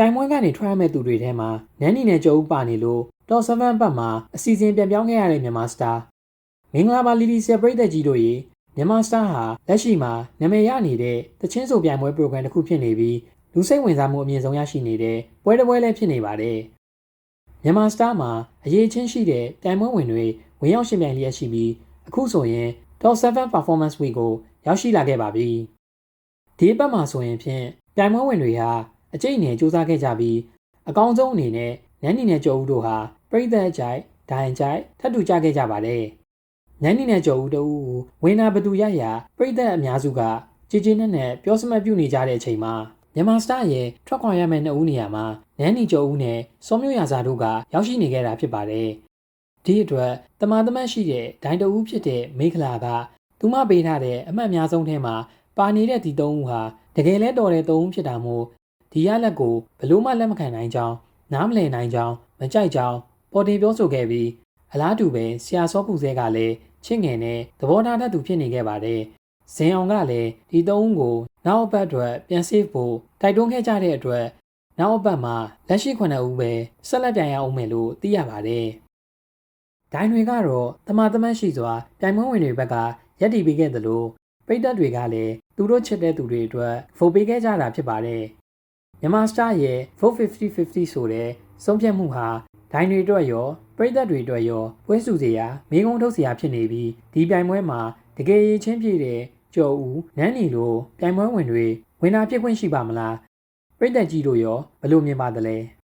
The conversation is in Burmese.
ပြိုင်ပွဲကနေထွက်ရမဲ့သူတွေထဲမှာနန်းနီနဲ့ကျော်ဦးပါနေလို့တော့7ဘတ်မှာအစီအစဉ်ပြန်ပြောင်းခဲ့ရတဲ့မြန်မာစတာမင်္ဂလာပါလီလီဆယ်ပရိသတ်ကြီးတို့ရေမြန်မာစတာဟာလက်ရှိမှာနာမည်ရနေတဲ့တချင်းဆိုပြိုင်ပွဲ program တစ်ခုဖြစ်နေပြီးလူစိတ်ဝင်စားမှုအမြင့်ဆုံးရရှိနေတဲ့ပွဲတစ်ပွဲလည်းဖြစ်နေပါတယ်မြန်မာစတာမှာအရေးချင်းရှိတဲ့ပြိုင်ပွဲဝင်တွေဝင်ရောက်ရှင်ပြိုင်လျက်ရှိပြီးအခုဆိုရင် Top 7 Performance Week ကိုရောက်ရှိလာခဲ့ပါပြီဒီအပတ်မှာဆိုရင်ဖြင့်ပြိုင်ပွဲဝင်တွေဟာ အကျိတ်နဲ့စူးစမ်းခဲ့ကြပြီးအကောင်းဆုံးအနေနဲ့နန်းနီနဲ့ကျော်ဦးတို့ဟာပြည်သက်အကြိုက်ဒိုင်ကြိုက်ထပ်တူကြခဲ့ကြပါတယ်။နန်းနီနဲ့ကျော်ဦးတို့ကိုဝင်းနာဘသူရရပြည်သက်အများစုကကြည်ကြည်နဲ့နဲ့ပြောစမတ်ပြုနေကြတဲ့အချိန်မှာမြန်မာစတာရဲ့ထွက်ခွာရမယ့်နှစ်ဦးနေရာမှာနန်းနီကျော်ဦးနဲ့စောမျိုးရာဇာတို့ကရောက်ရှိနေခဲ့တာဖြစ်ပါတယ်။ဒီအတွက်တမာတမတ်ရှိတဲ့ဒိုင်တဦးဖြစ်တဲ့မိခလာကသူမပေးထားတဲ့အမှတ်အများဆုံးထဲမှာပါနေတဲ့ဒီသုံးဦးဟာတကယ်လဲတော်တဲ့သုံးဦးဖြစ်တာမို့ ဒီရလက်ကိုဘလို့မှလက်မခံနိုင်ကြောင်းနားမလည်နိုင်ကြောင်းမကြိုက်ကြောင်းပေါ်တင်ပြောဆိုခဲ့ပြီးအလားတူပဲဆရာစောပူစဲကလည်းချစ်ငယ်နဲ့သဘောထားတတ်သူဖြစ်နေခဲ့ပါတယ်။ဇင်အောင်ကလည်းဒီသုံးဦးကိုနောက်အပတ်အတွက်ပြန်ဆေးဖို့တိုက်တွန်းခဲ့ကြတဲ့အတွက်နောက်အပတ်မှာလက်ရှိ9ဦးပဲဆက်လက်ပြန်ရအောင်မယ်လို့သိရပါတယ်။ဒိုင်တွေကတော့တမာတမတ်ရှိစွာပြိုင်ပွဲဝင်တွေဘက်ကရက်တီပေးခဲ့သလိုပိတ်သက်တွေကလည်းသူတို့ချစ်တဲ့သူတွေအတွက်ဗိုလ်ပေးခဲ့ကြတာဖြစ်ပါတယ်။ မြန်မာစတာရဲ့ vote 50-50ဆိုတဲ့ဆုံးဖြတ်မှုဟာဒိုင်တွေအတွက်ရောပြည်သက်တွေအတွက်ရောပွဲစုစရာမိကုံးထုတ်စရာဖြစ်နေပြီးဒီပြိုင်ပွဲမှာတကယ်ရချင်းပြည့်တဲ့ကျော်ဦးနန်းလီလိုပြိုင်ပွဲဝင်တွေဝင်တာဖြစ်ခွင့်ရှိပါမလားပြည်သက်ကြီးတို့ရောဘယ်လိုမြင်ပါသလဲ။